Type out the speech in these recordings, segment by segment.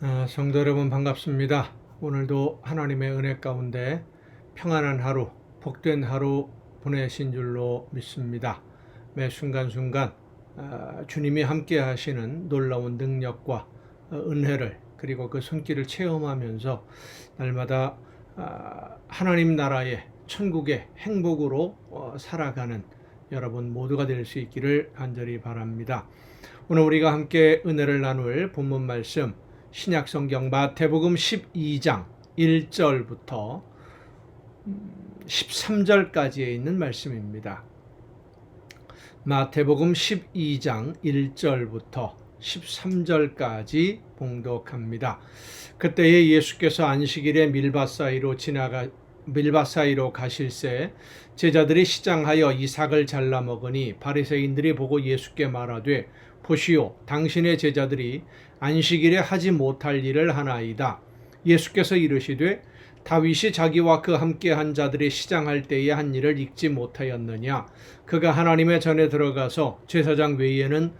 아, 성도 여러분 반갑습니다. 오늘도 하나님의 은혜 가운데 평안한 하루, 복된 하루 보내신 줄로 믿습니다. 매 순간순간 아, 주님이 함께 하시는 놀라운 능력과 어, 은혜를 그리고 그 손길을 체험하면서 날마다 아, 하나님 나라의 천국의 행복으로 어, 살아가는 여러분 모두가 될 수 있기를 간절히 바랍니다. 오늘 우리가 함께 은혜를 나눌 본문 말씀 신약 성경 마태복음 12장 1절부터 13절까지에 있는 말씀입니다. 마태복음 12장 1절부터 13절까지 봉독합니다. 그때에 예수께서 안식일에 밀밭 사이로 지나가 밀밭 사이로 가실새 제자들이 시장하여 이삭을 잘라 먹으니 바리새인들이 보고 예수께 말하되 보시오. 당신의 제자들이 안식일에 하지 못할 일을 하나이다. 예수께서 이르시되 다윗이 자기와 그 함께 한 자들이 시장할 때에 한 일을 읽지 못하였느냐? 그가 하나님의 전에 들어가서 제사장 외에는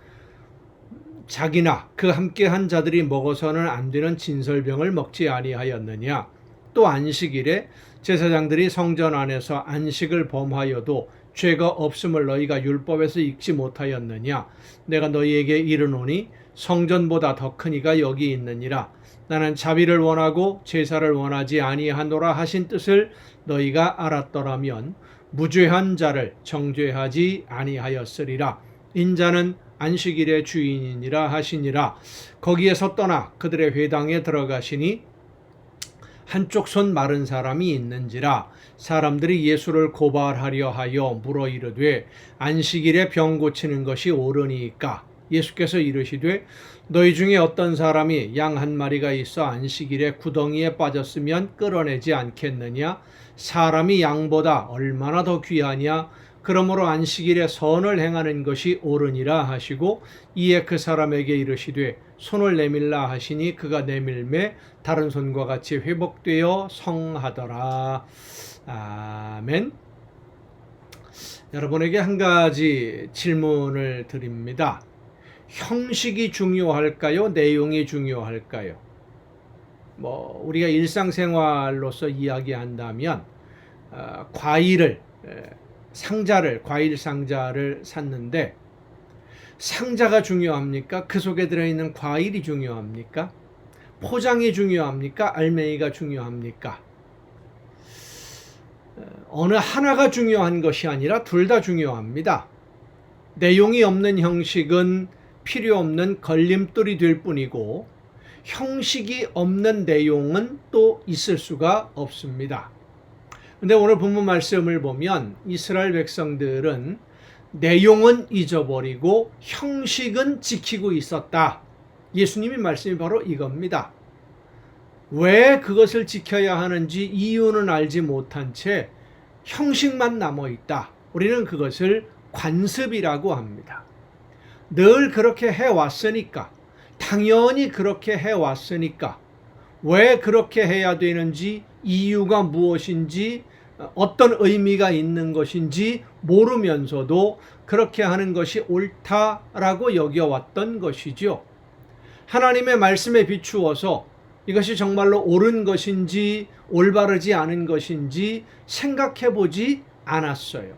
자기나 그 함께 한 자들이 먹어서는 안 되는 진설병을 먹지 아니하였느냐? 또 안식일에 제사장들이 성전 안에서 안식을 범하여도 죄가 없음을 너희가 율법에서 읽지 못하였느냐? 내가 너희에게 이르노니 성전보다 더 큰 이가 여기 있느니라. 나는 자비를 원하고 제사를 원하지 아니하노라 하신 뜻을 너희가 알았더라면 무죄한 자를 정죄하지 아니하였으리라. 인자는 안식일의 주인이니라 하시니라. 거기에서 떠나 그들의 회당에 들어가시니 한쪽 손 마른 사람이 있는지라 사람들이 예수를 고발하려 하여 물어 이르되 안식일에 병 고치는 것이 옳으니까. 예수께서 이르시되 너희 중에 어떤 사람이 양 한 마리가 있어 안식일에 구덩이에 빠졌으면 끌어내지 않겠느냐? 사람이 양보다 얼마나 더 귀하냐? 그러므로 안식일에 선을 행하는 것이 옳으니라 하시고 이에 그 사람에게 이르시되 손을 내밀라 하시니 그가 내밀매 다른 손과 같이 회복되어 성하더라. 아멘. 여러분에게 한 가지 질문을 드립니다. 형식이 중요할까요? 내용이 중요할까요? 뭐 우리가 일상생활로서 이야기한다면 어, 과일을 에, 상자를 과일 상자를 샀는데 상자가 중요합니까? 그 속에 들어있는 과일이 중요합니까? 포장이 중요합니까? 알맹이가 중요합니까? 어느 하나가 중요한 것이 아니라 둘 다 중요합니다. 내용이 없는 형식은 필요 없는 걸림돌이 될 뿐이고 형식이 없는 내용은 또 있을 수가 없습니다. 근데 오늘 본문 말씀을 보면 이스라엘 백성들은 내용은 잊어버리고 형식은 지키고 있었다. 예수님이 말씀이 바로 이겁니다. 왜 그것을 지켜야 하는지 이유는 알지 못한 채 형식만 남아 있다. 우리는 그것을 관습이라고 합니다. 늘 그렇게 해 왔으니까, 당연히 그렇게 해 왔으니까, 왜 그렇게 해야 되는지, 이유가 무엇인지, 어떤 의미가 있는 것인지 모르면서도 그렇게 하는 것이 옳다라고 여겨왔던 것이죠. 하나님의 말씀에 비추어서 이것이 정말로 옳은 것인지 올바르지 않은 것인지 생각해 보지 않았어요.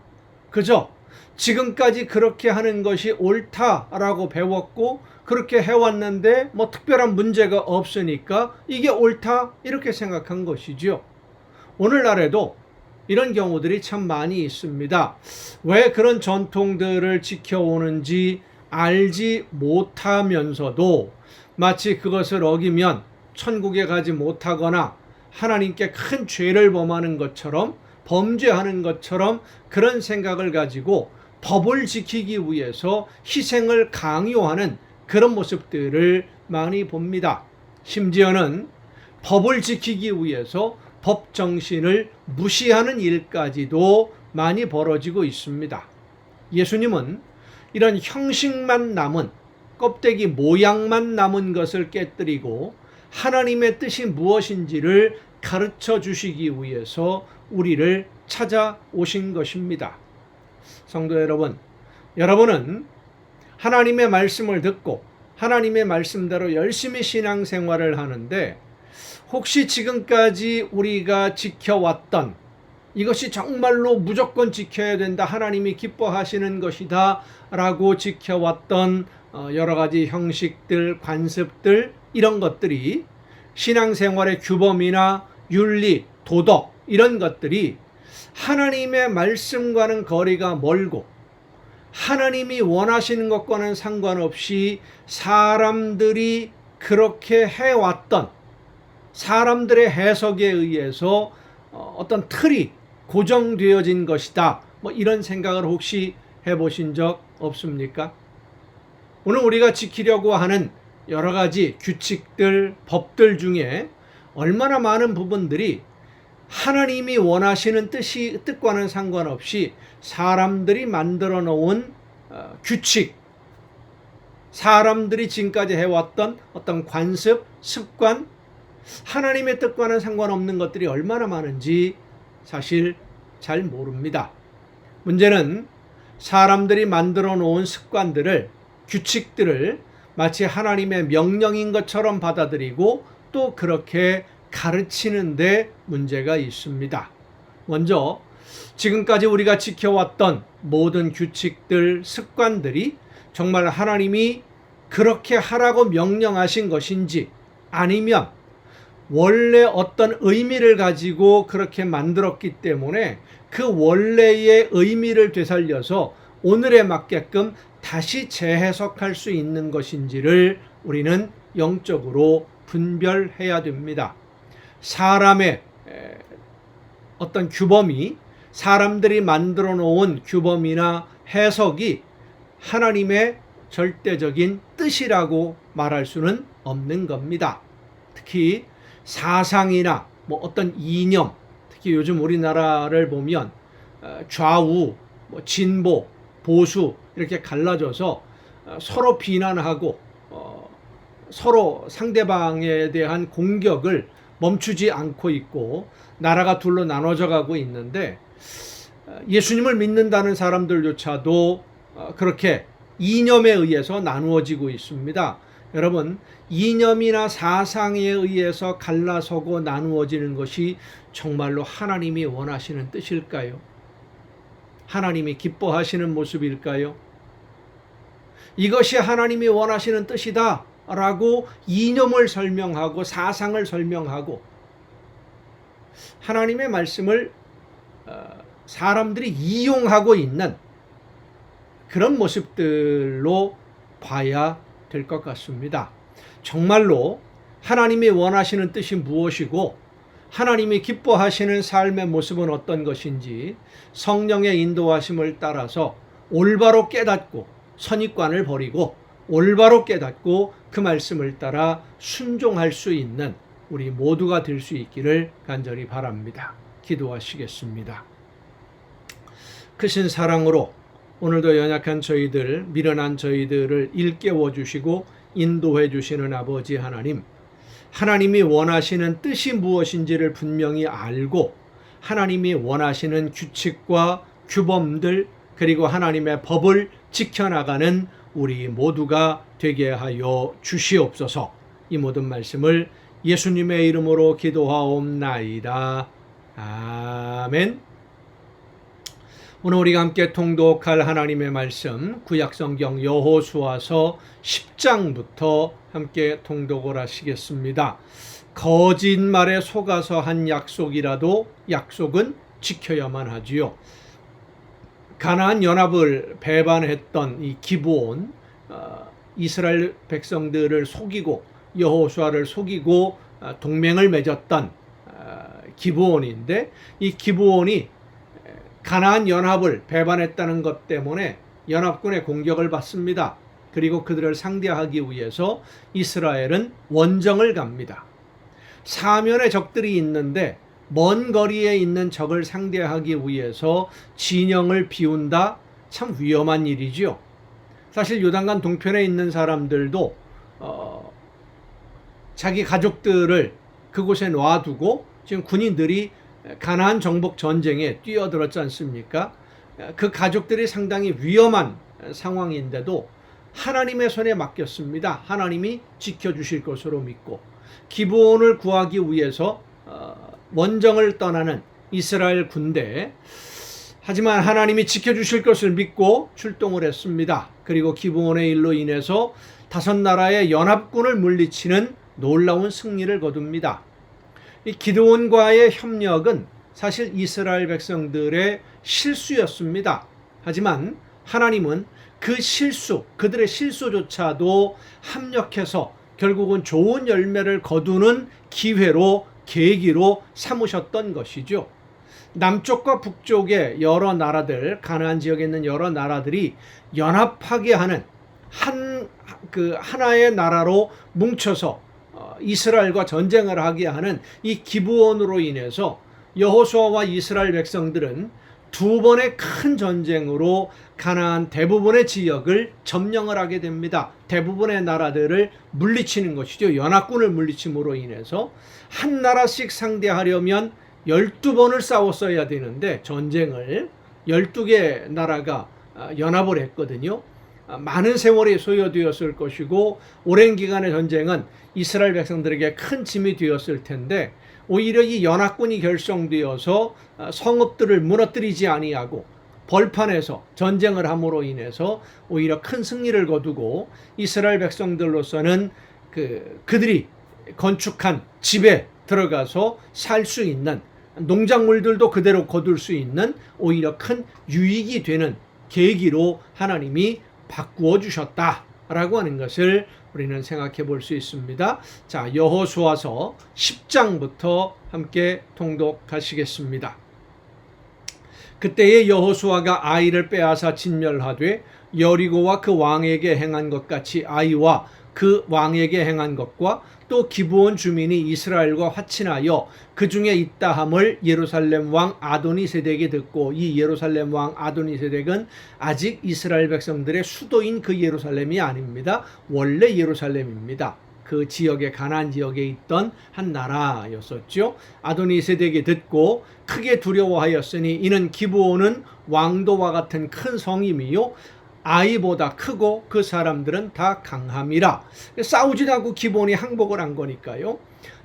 그저 지금까지 그렇게 하는 것이 옳다라고 배웠고 그렇게 해왔는데 뭐 특별한 문제가 없으니까 이게 옳다 이렇게 생각한 것이죠. 오늘날에도 이런 경우들이 참 많이 있습니다. 왜 그런 전통들을 지켜오는지 알지 못하면서도 마치 그것을 어기면 천국에 가지 못하거나 하나님께 큰 죄를 범하는 것처럼 범죄하는 것처럼 그런 생각을 가지고 법을 지키기 위해서 희생을 강요하는 그런 모습들을 많이 봅니다. 심지어는 법을 지키기 위해서 법 정신을 무시하는 일까지도 많이 벌어지고 있습니다. 예수님은 이런 형식만 남은 껍데기 모양만 남은 것을 깨뜨리고 하나님의 뜻이 무엇인지를 가르쳐 주시기 위해서 우리를 찾아오신 것입니다. 성도 여러분, 여러분은 하나님의 말씀을 듣고 하나님의 말씀대로 열심히 신앙생활을 하는데 혹시 지금까지 우리가 지켜왔던 이것이 정말로 무조건 지켜야 된다. 하나님이 기뻐하시는 것이다. 라고 지켜왔던 어, 여러 가지 형식들, 관습들, 이런 것들이 신앙생활의 규범이나 윤리, 도덕, 이런 것들이 하나님의 말씀과는 거리가 멀고 하나님이 원하시는 것과는 상관없이 사람들이 그렇게 해왔던 사람들의 해석에 의해서 어, 어떤 틀이 고정되어진 것이다. 뭐 이런 생각을 혹시 해보신 적 없습니까? 오늘 우리가 지키려고 하는 여러 가지 규칙들, 법들 중에 얼마나 많은 부분들이 하나님이 원하시는 뜻이 뜻과는 상관없이 사람들이 만들어 놓은 어, 규칙, 사람들이 지금까지 해왔던 어떤 관습, 습관, 하나님의 뜻과는 상관없는 것들이 얼마나 많은지 사실 잘 모릅니다. 문제는 사람들이 만들어 놓은 습관들을, 규칙들을 마치 하나님의 명령인 것처럼 받아들이고 또 그렇게 가르치는데 문제가 있습니다. 먼저 지금까지 우리가 지켜왔던 모든 규칙들, 습관들이 정말 하나님이 그렇게 하라고 명령하신 것인지 아니면 원래 어떤 의미를 가지고 그렇게 만들었기 때문에 그 원래의 의미를 되살려서 오늘에 맞게끔 다시 재해석할 수 있는 것인지를 우리는 영적으로 분별해야 됩니다. 사람의 어떤 규범이 사람들이 만들어 놓은 규범이나 해석이 하나님의 절대적인 뜻이라고 말할 수는 없는 겁니다. 특히 사상이나 뭐 어떤 이념, 특히 요즘 우리나라를 보면 어, 좌우, 뭐 진보, 보수 이렇게 갈라져서 어, 서로 비난하고 어, 서로 상대방에 대한 공격을 멈추지 않고 있고 나라가 둘로 나눠져 가고 있는데 예수님을 믿는다는 사람들조차도 그렇게 이념에 의해서 나누어지고 있습니다. 여러분, 이념이나 사상에 의해서 갈라서고 나누어지는 것이 정말로 하나님이 원하시는 뜻일까요? 하나님이 기뻐하시는 모습일까요? 이것이 하나님이 원하시는 뜻이다 라고 이념을 설명하고 사상을 설명하고 하나님의 말씀을 어, 사람들이 이용하고 있는 그런 모습들로 봐야 될 것 같습니다. 정말로 하나님이 원하시는 뜻이 무엇이고 하나님이 기뻐하시는 삶의 모습은 어떤 것인지 성령의 인도하심을 따라서 올바로 깨닫고 선입관을 버리고 올바로 깨닫고 그 말씀을 따라 순종할 수 있는 우리 모두가 될 수 있기를 간절히 바랍니다. 기도하시겠습니다. 크신 사랑으로 오늘도 연약한 저희들, 미련한 저희들을 일깨워 주시고 인도해 주시는 아버지 하나님, 하나님이 원하시는 뜻이 무엇인지를 분명히 알고 하나님이 원하시는 규칙과 규범들 그리고 하나님의 법을 지켜나가는 우리 모두가 되게 하여 주시옵소서. 이 모든 말씀을 예수님의 이름으로 기도하옵나이다. 아멘. 오늘 우리가 함께 통독할 하나님의 말씀 구약성경 여호수아서 10장부터 함께 통독을 하시겠습니다. 거짓말에 속아서 한 약속이라도 약속은 지켜야만 하지요. 가나안 연합을 배반했던 이 기브온 어, 이스라엘 백성들을 속이고 여호수아를 속이고 어, 동맹을 맺었던 어, 기브온인데 이 기브온이 가나안 연합을 배반했다는 것 때문에 연합군의 공격을 받습니다. 그리고 그들을 상대하기 위해서 이스라엘은 원정을 갑니다. 사면의 적들이 있는데 먼 거리에 있는 적을 상대하기 위해서 진영을 비운다 참 위험한 일이지요. 사실 요단강 동편에 있는 사람들도 어, 자기 가족들을 그곳에 놔두고 지금 군인들이 가나안 정복 전쟁에 뛰어들었지 않습니까? 그 가족들이 상당히 위험한 상황인데도 하나님의 손에 맡겼습니다. 하나님이 지켜주실 것으로 믿고 기브온을 구하기 위해서 어, 원정을 떠나는 이스라엘 군대 하지만 하나님이 지켜주실 것을 믿고 출동을 했습니다. 그리고 기브온의 일로 인해서 다섯 나라의 연합군을 물리치는 놀라운 승리를 거둡니다. 이 기드온과의 협력은 사실 이스라엘 백성들의 실수였습니다. 하지만 하나님은 그 실수, 그들의 실수조차도 합력해서 결국은 좋은 열매를 거두는 기회로 계기로 삼으셨던 것이죠. 남쪽과 북쪽의 여러 나라들, 가나안 지역에 있는 여러 나라들이 연합하게 하는 한 그 하나의 나라로 뭉쳐서 어, 이스라엘과 전쟁을 하게 하는 이 기브온으로 인해서 여호수아와 이스라엘 백성들은 두 번의 큰 전쟁으로 가나안 대부분의 지역을 점령을 하게 됩니다. 대부분의 나라들을 물리치는 것이죠. 연합군을 물리침으로 인해서 한 나라씩 상대하려면 12번을 싸웠어야 되는데 전쟁을 12개 나라가 아, 연합을 했거든요. 아, 많은 세월이 소요되었을 것이고 오랜 기간의 전쟁은 이스라엘 백성들에게 큰 짐이 되었을 텐데 오히려 이 연합군이 결성되어서 아, 성읍들을 무너뜨리지 아니하고 벌판에서 전쟁을 함으로 인해서 오히려 큰 승리를 거두고 이스라엘 백성들로서는 그 그들이 건축한 집에 들어가서 살 수 있는 농작물들도 그대로 거둘 수 있는 오히려 큰 유익이 되는 계기로 하나님이 바꾸어 주셨다 라고 하는 것을 우리는 생각해 볼 수 있습니다. 자, 여호수아서 10장부터 함께 통독하시겠습니다. 그때에 여호수아가 아이를 빼앗아 진멸하되 여리고와 그 왕에게 행한 것 같이 아이와 그 왕에게 행한 것과 또 기브온 주민이 이스라엘과 화친하여 그 중에 있다함을 예루살렘 왕 아도니 세덱이 듣고 이 예루살렘 왕 아도니 세덱은 아직 이스라엘 백성들의 수도인 그 예루살렘이 아닙니다. 원래 예루살렘입니다. 그 지역에 가나안 지역에 있던 한 나라였었죠. 아도니 세덱이 듣고 크게 두려워하였으니 이는 기브온은 왕도와 같은 큰 성임이요 아이보다 크고 그 사람들은 다 강함이라 싸우지도 않고 기본이 항복을 한 거니까요.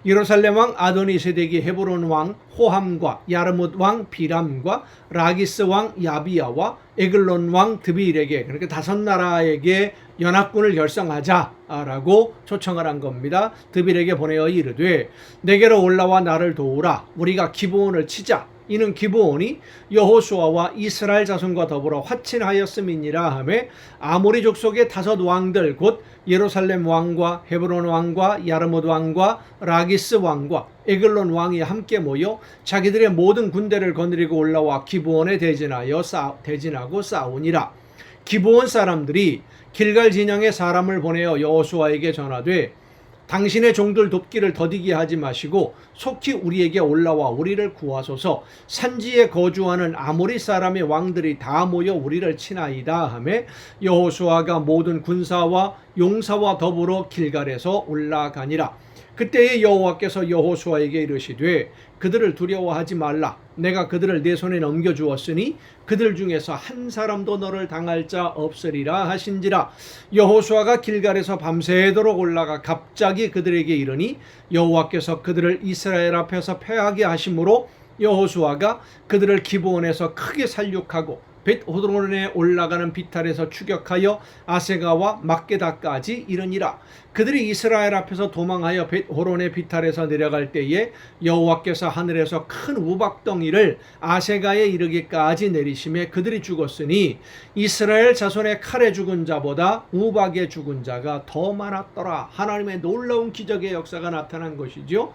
예루살렘 왕 아도니세덱이 헤브론 왕 호함과 야르뭇 왕 비람과 라기스 왕 야비야와 에글론 왕 드빌에게 그렇게 다섯 나라에게 연합군을 결성하자라고 초청을 한 겁니다. 드빌에게 보내어 이르되 내게로 올라와 나를 도우라 우리가 기브온을 치자 이는 기브온이 여호수아와 이스라엘 자손과 더불어 화친하였음이니라 하매 아모리 족속의 다섯 왕들 곧 예루살렘 왕과 헤브론 왕과 야르못 왕과 라기스 왕과 에글론 왕이 함께 모여 자기들의 모든 군대를 거느리고 올라와 기브온에 대진하여 싸, 대진하고 싸우니라. 기브온 사람들이 길갈 진영에 사람을 보내어 여호수아에게 전하되 당신의 종들 돕기를 더디게 하지 마시고 속히 우리에게 올라와 우리를 구하소서. 산지에 거주하는 아모리 사람의 왕들이 다 모여 우리를 치나이다 하매 여호수아가 모든 군사와 용사와 더불어 길갈에서 올라가니라 그때에 여호와께서 여호수아에게 이르시되 그들을 두려워하지 말라. 내가 그들을 내 손에 넘겨 주었으니 그들 중에서 한 사람도 너를 당할 자 없으리라 하신지라. 여호수아가 길갈에서 밤새도록 올라가 갑자기 그들에게 이르니 여호와께서 그들을 이스라엘 앞에서 패하게 하심으로 여호수아가 그들을 기브온에서 크게 살육하고 벳 호드론에 올라가는 비탈에서 추격하여 아세가와 막게다까지 이르니라 그들이 이스라엘 앞에서 도망하여 벳 호론의 비탈에서 내려갈 때에 여호와께서 하늘에서 큰 우박덩이를 아세가에 이르기까지 내리심에 그들이 죽었으니 이스라엘 자손의 칼에 죽은 자보다 우박에 죽은 자가 더 많았더라. 하나님의 놀라운 기적의 역사가 나타난 것이죠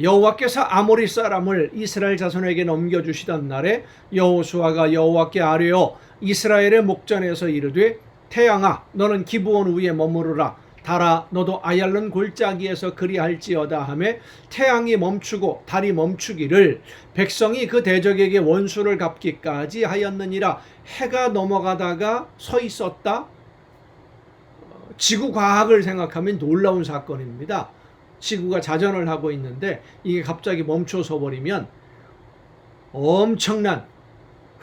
여호와께서 아모리 사람을 이스라엘 자손에게 넘겨 주시던 날에 여호수아가 여호와께 아뢰 아뢰어 이스라엘의 목전에서 이르되 태양아 너는 기브온 위에 머무르라 달아 너도 아얄론 골짜기에서 그리할지어다 하매 태양이 멈추고 달이 멈추기를 백성이 그 대적에게 원수를 갚기까지 하였느니라. 해가 넘어가다가 서 있었다. 지구 과학을 생각하면 놀라운 사건입니다. 지구가 자전을 하고 있는데 이게 갑자기 멈춰서 버리면 엄청난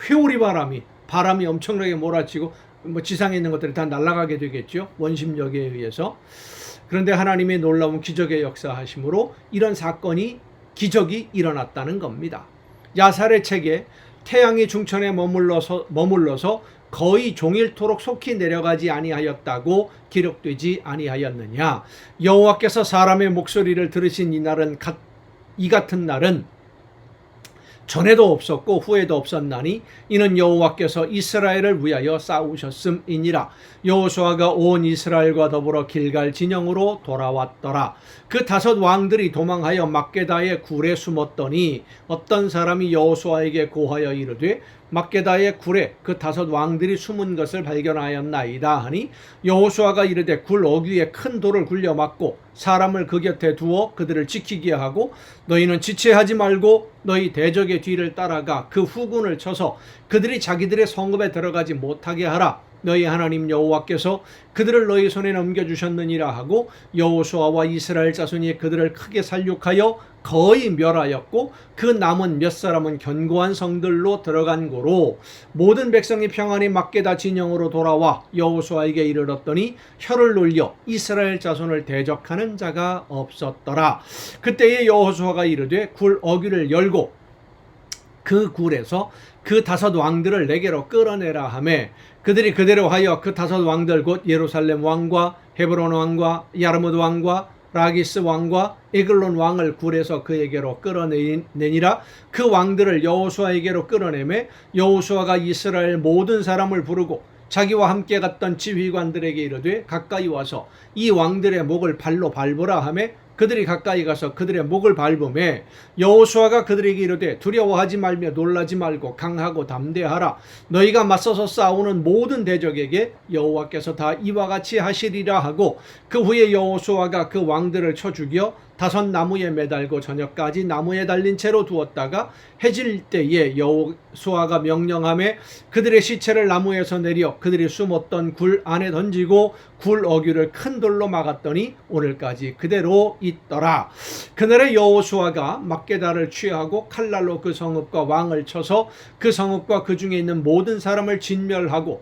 회오리 바람이 바람이 엄청나게 몰아치고 뭐 지상에 있는 것들이 다 날아가게 되겠죠. 원심력에 의해서. 그런데 하나님의 놀라운 기적의 역사하심으로 이런 사건이 기적이 일어났다는 겁니다. 야살의 책에 태양이 중천에 머물러서 머물러서 거의 종일토록 속히 내려가지 아니하였다고 기록되지 아니하였느냐 여호와께서 사람의 목소리를 들으신 이 날은 가, 이 같은 날은 전에도 없었고 후에도 없었나니 이는 여호와께서 이스라엘을 위하여 싸우셨음이니라. 여호수아가 온 이스라엘과 더불어 길갈 진영으로 돌아왔더라. 그 다섯 왕들이 도망하여 막게다의 굴에 숨었더니 어떤 사람이 여호수아에게 고하여 이르되 막게다의 굴에 그 다섯 왕들이 숨은 것을 발견하였나이다 하니 여호수아가 이르되 굴 어귀에 큰 돌을 굴려 막고 사람을 그 곁에 두어 그들을 지키게 하고 너희는 지체하지 말고 너희 대적의 뒤를 따라가 그 후군을 쳐서 그들이 자기들의 성읍에 들어가지 못하게 하라 너희 하나님 여호와께서 그들을 너희 손에 넘겨 주셨느니라 하고 여호수아와 이스라엘 자손이 그들을 크게 살육하여 거의 멸하였고 그 남은 몇 사람은 견고한 성들로 들어간 고로 모든 백성이 평안히 막게다 진영으로 돌아와 여호수아에게 이르렀더니 혀를 놀려 이스라엘 자손을 대적하는 자가 없었더라. 그때에 여호수아가 이르되 굴 어귀를 열고 그 굴에서 그 다섯 왕들을 내게로 끌어내라 하매 그들이 그대로 하여 그 다섯 왕들 곧 예루살렘 왕과 헤브론 왕과 야르무드 왕과 라기스 왕과 에글론 왕을 굴에서 그에게로 끌어내니라 그 왕들을 여호수아에게로 끌어내매 여호수아가 이스라엘 모든 사람을 부르고 자기와 함께 갔던 지휘관들에게 이르되 가까이 와서 이 왕들의 목을 발로 밟으라 하매 그들이 가까이 가서 그들의 목을 밟음에 여호수아가 그들에게 이르되 두려워하지 말며 놀라지 말고 강하고 담대하라. 너희가 맞서서 싸우는 모든 대적에게 여호와께서 다 이와 같이 하시리라 하고 그 후에 여호수아가 그 왕들을 쳐 죽여 다섯 나무에 매달고 저녁까지 나무에 달린 채로 두었다가 해질 때에 여호수아가 명령함에 그들의 시체를 나무에서 내려 그들이 숨었던 굴 안에 던지고 굴 어귀를 큰 돌로 막았더니 오늘까지 그대로 있더라. 그날에 여호수아가 막게다를 취하고 칼날로 그 성읍과 왕을 쳐서 그 성읍과 그 중에 있는 모든 사람을 진멸하고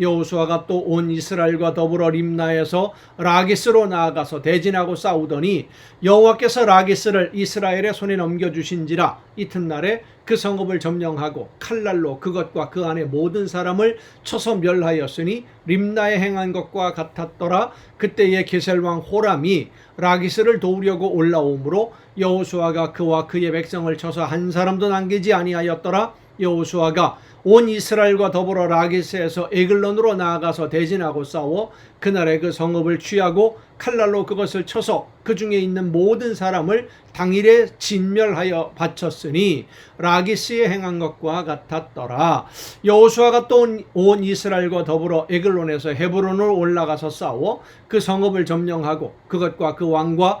여호수아가 또 온 이스라엘과 더불어 림나에서 라기스로 나아가서 대진하고 싸우더니 여호와께서 라기스를 이스라엘의 손에 넘겨 주신지라 이튿날에 그 성읍을 점령하고 칼날로 그것과 그 안에 모든 사람을 쳐서 멸하였으니 림나에 행한 것과 같았더라. 그때에 게셀 왕 호람이 라기스를 도우려고 올라오므로 여호수아가 그와 그의 백성을 쳐서 한 사람도 남기지 아니하였더라 여호수아가 온 이스라엘과 더불어 라기스에서 에글론으로 나아가서 대진하고 싸워 그날에 그 성읍을 취하고 칼날로 그것을 쳐서 그 중에 있는 모든 사람을 당일에 진멸하여 바쳤으니 라기스에 행한 것과 같았더라. 여호수아가 또 온 이스라엘과 더불어 에글론에서 헤브론으로 올라가서 싸워 그 성읍을 점령하고 그것과 그 왕과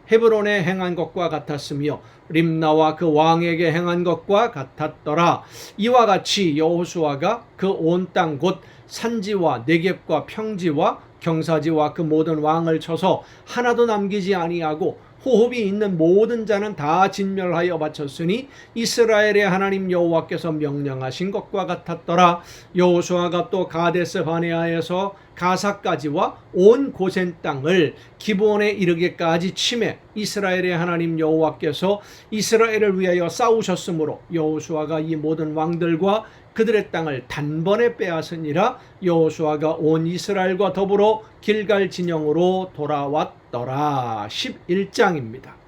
헤브론에 행한 것과 같았으며 림나와 그 왕에게 행한 것과 같았더라. 이와 같이 여호수아가 그 온 땅 곧 산지와 내겝과 평지와 경사지와 그 모든 왕을 쳐서 하나도 남기지 아니하고 호흡이 있는 모든 자는 다 진멸하여 바쳤으니 이스라엘의 하나님 여호와께서 명령하신 것과 같았더라. 여호수아가 또 가데스 바네아에서 가사까지와 온 고센 땅을 기본에 이르기까지 침해 이스라엘의 하나님 여호와께서 이스라엘을 위하여 싸우셨으므로 여호수아가 이 모든 왕들과 그들의 땅을 단번에 빼앗으니라 여호수아가 온 이스라엘과 더불어 길갈 진영으로 돌아왔더라 11장입니다.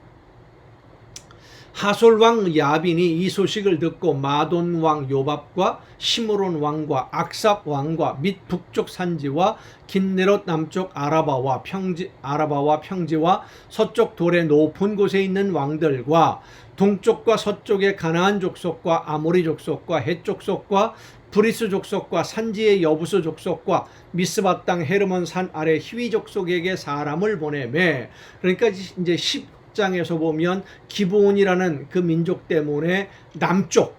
하솔 왕 야빈이 이 소식을 듣고 마돈 왕 요밥과 시므론 왕과 악삽 왕과 및 북쪽 산지와 긴네롯 남쪽 아라바와 평지 아라바와 평지와 서쪽 돌의 높은 곳에 있는 왕들과 동쪽과 서쪽의 가나안 족속과 아모리 족속과 헷 족속과 브리스 족속과 산지의 여부스 족속과 미스바 땅 헤르몬 산 아래 히위 족속에게 사람을 보내매. 그러니까 이제 10 장에서 보면 기브온이라는 그 민족 때문에 남쪽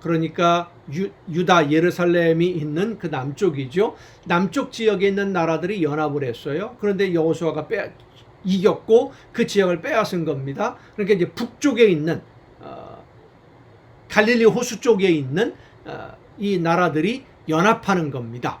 그러니까 유, 유다 예루살렘이 있는 그 남쪽이죠. 남쪽 지역에 있는 나라들이 연합을 했어요. 그런데 여호수아가 빼 이겼고 그 지역을 빼앗은 겁니다. 그러니까 이제 북쪽에 있는 어, 갈릴리 호수 쪽에 있는 어, 이 나라들이 연합하는 겁니다.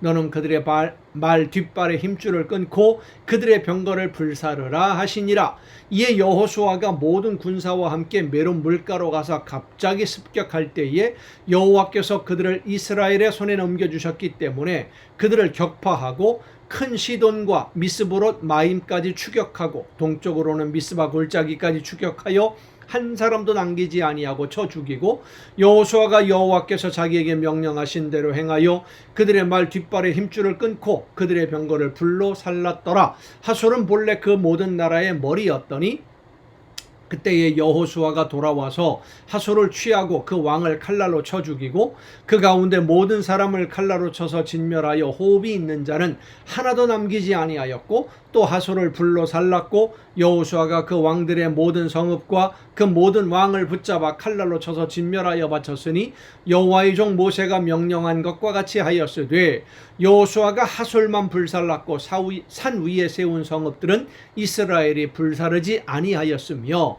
너는 그들의 발, 말 뒷발의 힘줄을 끊고 그들의 병거를 불사르라 하시니라. 이에 여호수아가 모든 군사와 함께 메론 물가로 가서 갑자기 습격할 때에 여호와께서 그들을 이스라엘의 손에 넘겨주셨기 때문에 그들을 격파하고 큰 시돈과 미스보롯 마임까지 추격하고 동쪽으로는 미스바 골짜기까지 추격하여 한 사람도 남기지 아니하고 쳐 죽이고 여호수아가 여호와께서 자기에게 명령하신 대로 행하여 그들의 말 뒷발의 힘줄을 끊고 그들의 병거를 불로 살랐더라. 하솔은 본래 그 모든 나라의 머리였더니 그때에 여호수아가 돌아와서 하솔을 취하고 그 왕을 칼날로 쳐 죽이고 그 가운데 모든 사람을 칼날로 쳐서 진멸하여 호흡이 있는 자는 하나도 남기지 아니하였고 또 하솔을 불로 살랐고 여호수아가 그 왕들의 모든 성읍과 그 모든 왕을 붙잡아 칼날로 쳐서 진멸하여 바쳤으니 여호와의 종 모세가 명령한 것과 같이 하였으되 여호수아가 하솔만 불살랐고 산 위에 세운 성읍들은 이스라엘이 불사르지 아니하였으며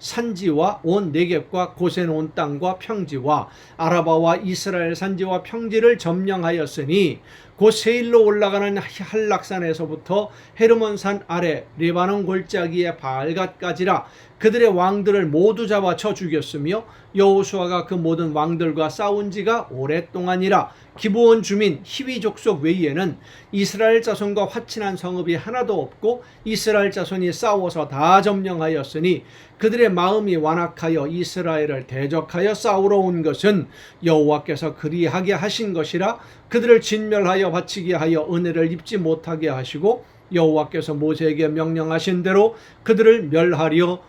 산지와 온 내겝과 고센 온 땅과 평지와 아라바와 이스라엘 산지와 평지를 점령하였으니 곧 세일로 올라가는 한락산에서부터 헤르몬산 아래 리바논 골짜기의 바알갓까지라 그들의 왕들을 모두 잡아 쳐 죽였으며 여호수아가 그 모든 왕들과 싸운 지가 오랫동안이라 기브온 주민 히위 족속 외에는 이스라엘 자손과 화친한 성읍이 하나도 없고 이스라엘 자손이 싸워서 다 점령하였으니 그들의 마음이 완악하여 이스라엘을 대적하여 싸우러 온 것은 여호와께서 그리하게 하신 것이라 그들을 진멸하여 바치게 하여 은혜를 입지 못하게 하시고 여호와께서 모세에게 명령하신 대로 그들을 멸하려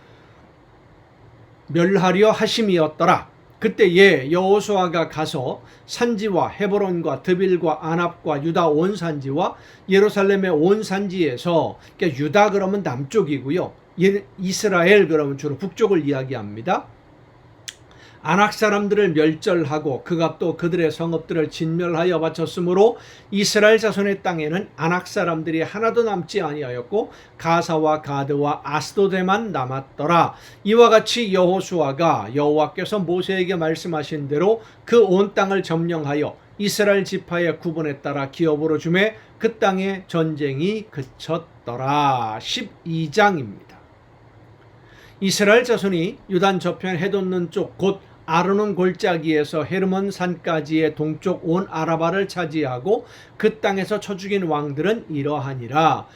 멸하려 하심이었더라. 그때에 여호수아가 가서 산지와 헤브론과 드빌과 아납과 유다 온 산지와 예루살렘의 온 산지에서 그러니까 유다 그러면 남쪽이고요. 이스라엘 그러면 주로 북쪽을 이야기합니다. 아낙 사람들을 멸절하고 그가 또 그들의 성읍들을 진멸하여 바쳤으므로 이스라엘 자손의 땅에는 아낙 사람들이 하나도 남지 아니하였고 가사와 가드와 아스도데만 남았더라. 이와 같이 여호수아가 여호와께서 모세에게 말씀하신 대로 그 온 땅을 점령하여 이스라엘 지파의 구분에 따라 기업으로 주매 그 땅에 전쟁이 그쳤더라. 12장입니다. 이스라엘 자손이 유단 저편 해돋는 쪽 곧 아르논 골짜기에서 헤르몬 산까지의 동쪽 온 아라바를 차지하고 그 땅에서 쳐 죽인 왕들은 이러하니라.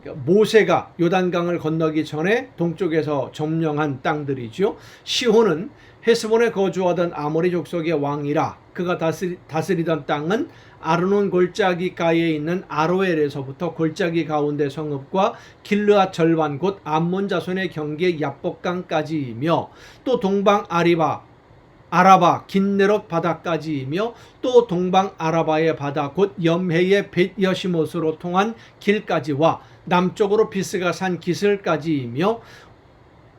그러니까 모세가 요단강을 건너기 전에 동쪽에서 점령한 땅들이죠. 시혼은 헤스본에 거주하던 아모리 족속의 왕이라 그가 다스리, 다스리던 땅은 아르논 골짜기 가에 있는 아로엘에서부터 골짜기 가운데 성읍과 길르앗 절반 곧 암몬 자손의 경계 야복강까지이며 또 동방 아리바 아라바 긴네롯 바다까지이며 또 동방 아라바의 바다 곧 염해의 벳여시못으로 통한 길까지와 남쪽으로 비스가 산 기슬까지이며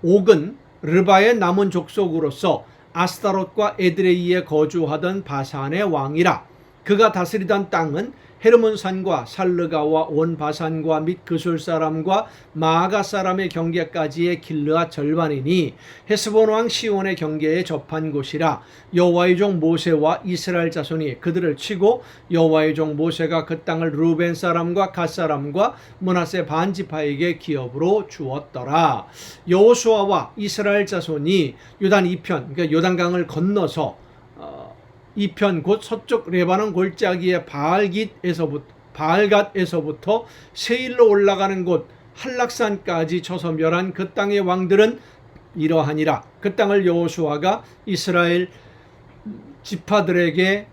옥은 르바의 남은 족속으로서 아스타롯과 에드레이에 거주하던 바산의 왕이라 그가 다스리던 땅은 헤르몬산과 살르가와 온 바산과 및 그술 사람과 마아가 사람의 경계까지의 길르아 절반이니 헤스본 왕 시온의 경계에 접한 곳이라 여호와의 종 모세와 이스라엘 자손이 그들을 치고 여호와의 종 모세가 그 땅을 루벤 사람과 갓 사람과 문하세 반지파에게 기업으로 주었더라. 여호수아와 이스라엘 자손이 요단 이편 그러니까 요단강을 건너서 어, 이편 곧 서쪽 레바논 골짜기의 바알깃에서부터 바알갓에서부터 세일로 올라가는 곳 한락산까지 쳐서 멸한 그 땅의 왕들은 이러하니라. 그 땅을 여호수아가 이스라엘 지파들에게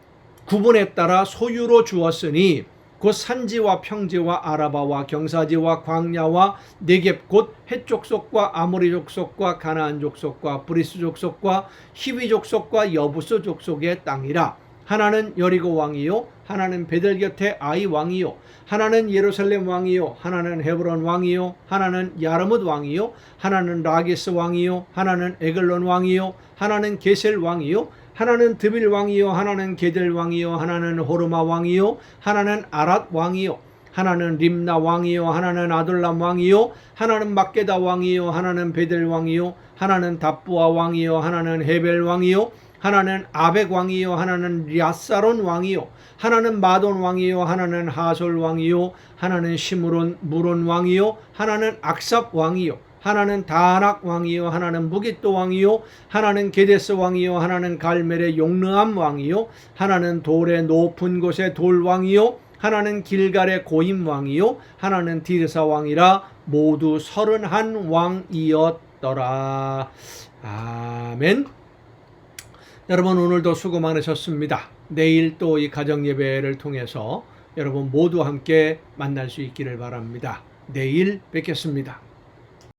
구분에 따라 소유로 주었으니 곧 산지와 평지와 아라바와 경사지와 광야와 네겝 곧 헷족속과 아모리 족속과 가나안 족속과 브리스 족속과 히위 족속과 여부스 족속의 땅이라. 하나는 여리고 왕이요 하나는 베델 곁에 아이 왕이요 하나는 예루살렘 왕이요 하나는 헤브론 왕이요 하나는 야르뭇 왕이요 하나는 라게스 왕이요 하나는 에글론 왕이요 하나는 게셀 왕이요 하나는 드빌 왕이요 하나는 게델 왕이요 하나는 호르마 왕이요 하나는 아랏 왕이요 하나는 림나 왕이요 하나는 아둘람 왕이요 하나는 막게다 왕이요 하나는 베델 왕이요 하나는 답부아 왕이요 하나는 헤벨 왕이요 하나는 아벡 왕이요 하나는 리아사론 왕이요 하나는 마돈 왕이요 하나는 하솔 왕이요 하나는 시므론 무론 왕이요 하나는 악삽 왕이요 하나는 다낙 왕이요 하나는 무기또 왕이요 하나는 게데스 왕이요 하나는 갈멜의 용르암 왕이요 하나는 돌의 높은 곳의 돌 왕이요 하나는 길갈의 고임 왕이요 하나는 디르사 왕이라 모두 서른한 왕이었더라. 아멘. 여러분 오늘도 수고 많으셨습니다. 내일 또 이 가정 예배를 통해서 여러분 모두 함께 만날 수 있기를 바랍니다. 내일 뵙겠습니다